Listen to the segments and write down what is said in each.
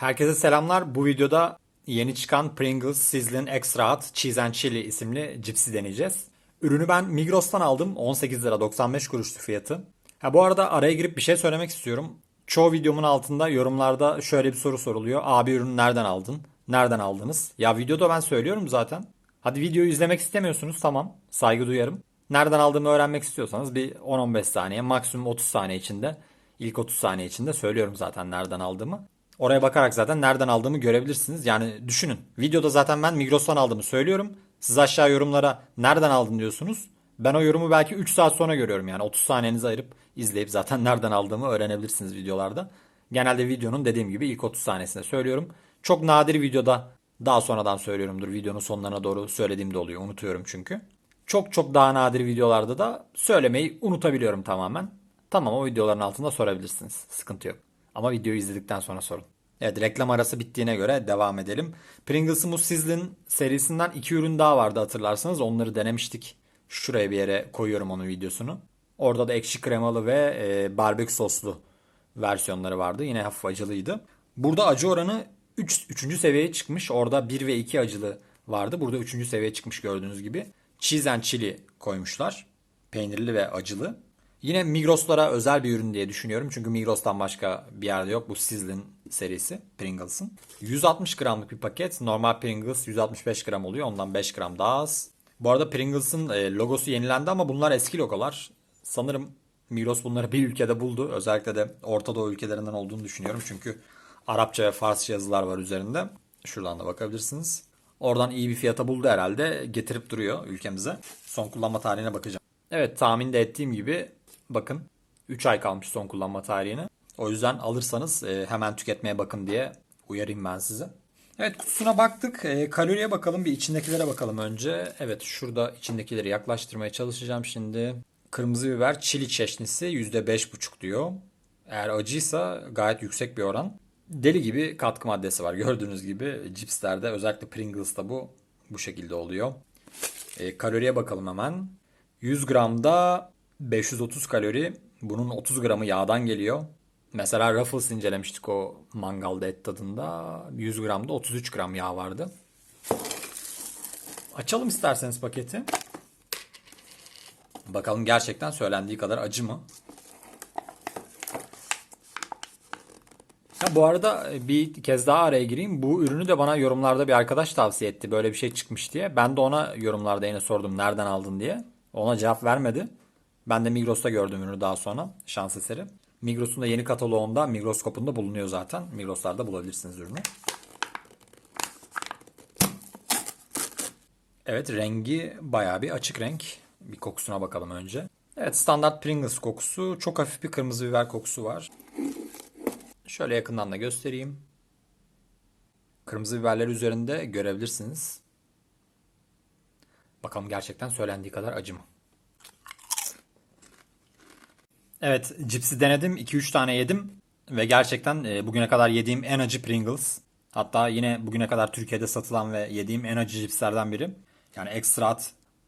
Herkese selamlar. Bu videoda yeni çıkan Pringles Sizzling Extra Hot Cheese and Chili isimli cipsi deneyeceğiz. Ürünü ben Migros'tan aldım. 18 lira 95 kuruştu fiyatı. Ha bu arada araya girip bir şey söylemek istiyorum. Çoğu videomun altında yorumlarda şöyle bir soru soruluyor. Abi ürünü nereden aldın? Nereden aldınız? Ya videoda ben söylüyorum zaten. Hadi videoyu izlemek istemiyorsunuz tamam. Saygı duyarım. Nereden aldığımı öğrenmek istiyorsanız bir 10-15 saniye maksimum 30 saniye içinde ilk 30 saniye içinde söylüyorum zaten nereden aldığımı. Oraya bakarak zaten nereden aldığımı görebilirsiniz. Yani düşünün. Videoda zaten ben Migros'tan aldığımı söylüyorum. Siz aşağı yorumlara nereden aldın diyorsunuz. Ben o yorumu belki 3 saat sonra görüyorum yani 30 saniyenizi ayırıp izleyip zaten nereden aldığımı öğrenebilirsiniz videolarda. Genelde videonun dediğim gibi ilk 30 saniyesinde söylüyorum. Çok nadir videoda daha sonradan söylüyorumdur. Videonun sonlarına doğru söylediğimde oluyor. Unutuyorum çünkü. Çok çok daha nadir videolarda da söylemeyi unutabiliyorum tamamen. Tamam o videoların altında sorabilirsiniz. Sıkıntı yok. Ama videoyu izledikten sonra sorun. Evet reklam arası bittiğine göre devam edelim. Pringles'ın bu Sizzling serisinden iki ürün daha vardı hatırlarsanız. Onları denemiştik. Şuraya bir yere koyuyorum onun videosunu. Orada da ekşi kremalı ve e, barbekü soslu versiyonları vardı. Yine hafif acılıydı. Burada acı oranı 3. Üç, 3. seviyeye çıkmış. Orada 1 ve 2 acılı vardı. Burada 3. seviyeye çıkmış gördüğünüz gibi. Cheese and chili koymuşlar. Peynirli ve acılı. Yine Migros'lara özel bir ürün diye düşünüyorum. Çünkü Migros'tan başka bir yerde yok. Bu Sizzling serisi Pringles'ın. 160 gramlık bir paket. Normal Pringles 165 gram oluyor. Ondan 5 gram daha az. Bu arada Pringles'ın e, logosu yenilendi ama bunlar eski logolar. Sanırım Migros bunları bir ülkede buldu. Özellikle de Orta Doğu ülkelerinden olduğunu düşünüyorum. Çünkü Arapça ve Farsça yazılar var üzerinde. Şuradan da bakabilirsiniz. Oradan iyi bir fiyata buldu herhalde. Getirip duruyor ülkemize. Son kullanma tarihine bakacağım. Evet tahmin de ettiğim gibi bakın 3 ay kalmış son kullanma tarihine. O yüzden alırsanız e, hemen tüketmeye bakın diye uyarayım ben size. Evet kutusuna baktık. E, kaloriye bakalım bir içindekilere bakalım önce. Evet şurada içindekileri yaklaştırmaya çalışacağım şimdi. Kırmızı biber çili çeşnisi %5,5 diyor. Eğer acıysa gayet yüksek bir oran. Deli gibi katkı maddesi var gördüğünüz gibi. Cipslerde özellikle Pringles'ta bu bu şekilde oluyor. E, kaloriye bakalım hemen. 100 gramda 530 kalori. Bunun 30 gramı yağdan geliyor. Mesela Ruffles incelemiştik o mangalda et tadında. 100 gramda 33 gram yağ vardı. Açalım isterseniz paketi. Bakalım gerçekten söylendiği kadar acı mı? Ha, bu arada bir kez daha araya gireyim. Bu ürünü de bana yorumlarda bir arkadaş tavsiye etti. Böyle bir şey çıkmış diye. Ben de ona yorumlarda yine sordum nereden aldın diye. Ona cevap vermedi. Ben de Migros'ta gördüm ürünü daha sonra. Şans eseri. Migros'un da yeni kataloğunda Migroskop'unda bulunuyor zaten. Migros'larda bulabilirsiniz ürünü. Evet rengi bayağı bir açık renk. Bir kokusuna bakalım önce. Evet standart Pringles kokusu. Çok hafif bir kırmızı biber kokusu var. Şöyle yakından da göstereyim. Kırmızı biberler üzerinde görebilirsiniz. Bakalım gerçekten söylendiği kadar acı mı? Evet cipsi denedim. 2-3 tane yedim. Ve gerçekten e, bugüne kadar yediğim en acı Pringles. Hatta yine bugüne kadar Türkiye'de satılan ve yediğim en acı cipslerden biri. Yani Extra Hot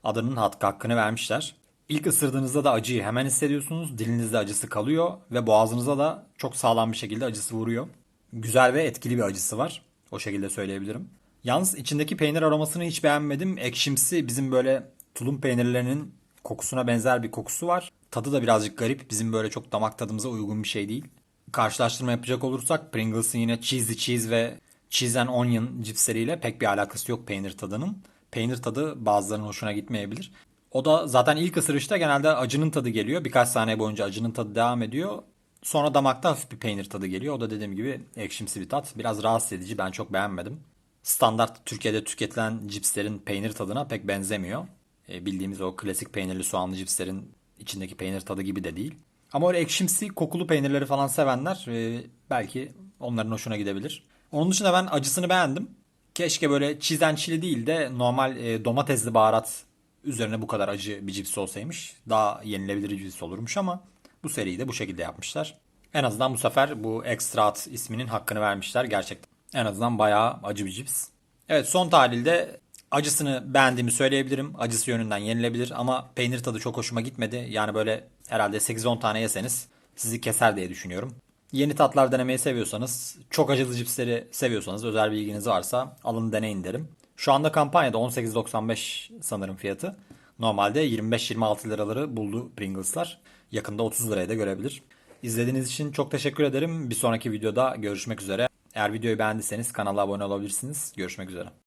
adının hakkını vermişler. İlk ısırdığınızda da acıyı hemen hissediyorsunuz. Dilinizde acısı kalıyor ve boğazınıza da çok sağlam bir şekilde acısı vuruyor. Güzel ve etkili bir acısı var. O şekilde söyleyebilirim. Yalnız içindeki peynir aromasını hiç beğenmedim. Ekşimsi bizim böyle tulum peynirlerinin kokusuna benzer bir kokusu var. Tadı da birazcık garip. Bizim böyle çok damak tadımıza uygun bir şey değil. Karşılaştırma yapacak olursak Pringles'ın yine cheesy cheese ve cheese and onion cipsleriyle pek bir alakası yok peynir tadının. Peynir tadı bazılarının hoşuna gitmeyebilir. O da zaten ilk ısırışta genelde acının tadı geliyor. Birkaç saniye boyunca acının tadı devam ediyor. Sonra damakta hafif bir peynir tadı geliyor. O da dediğim gibi ekşimsi bir tat. Biraz rahatsız edici. Ben çok beğenmedim. Standart Türkiye'de tüketilen cipslerin peynir tadına pek benzemiyor. E, bildiğimiz o klasik peynirli soğanlı cipslerin içindeki peynir tadı gibi de değil. Ama öyle ekşimsi kokulu peynirleri falan sevenler e, belki onların hoşuna gidebilir. Onun dışında ben acısını beğendim. Keşke böyle çizen çili değil de normal e, domatesli baharat üzerine bu kadar acı bir cips olsaymış. Daha yenilebilir bir cips olurmuş ama bu seriyi de bu şekilde yapmışlar. En azından bu sefer bu Extra isminin hakkını vermişler gerçekten. En azından bayağı acı bir cips. Evet son tahlilde acısını beğendiğimi söyleyebilirim. Acısı yönünden yenilebilir ama peynir tadı çok hoşuma gitmedi. Yani böyle herhalde 8-10 tane yeseniz sizi keser diye düşünüyorum. Yeni tatlar denemeyi seviyorsanız, çok acılı cipsleri seviyorsanız, özel bir ilginiz varsa alın deneyin derim. Şu anda kampanyada 18.95 sanırım fiyatı. Normalde 25-26 liraları buldu Pringles'lar. Yakında 30 liraya da görebilir. İzlediğiniz için çok teşekkür ederim. Bir sonraki videoda görüşmek üzere. Eğer videoyu beğendiyseniz kanala abone olabilirsiniz. Görüşmek üzere.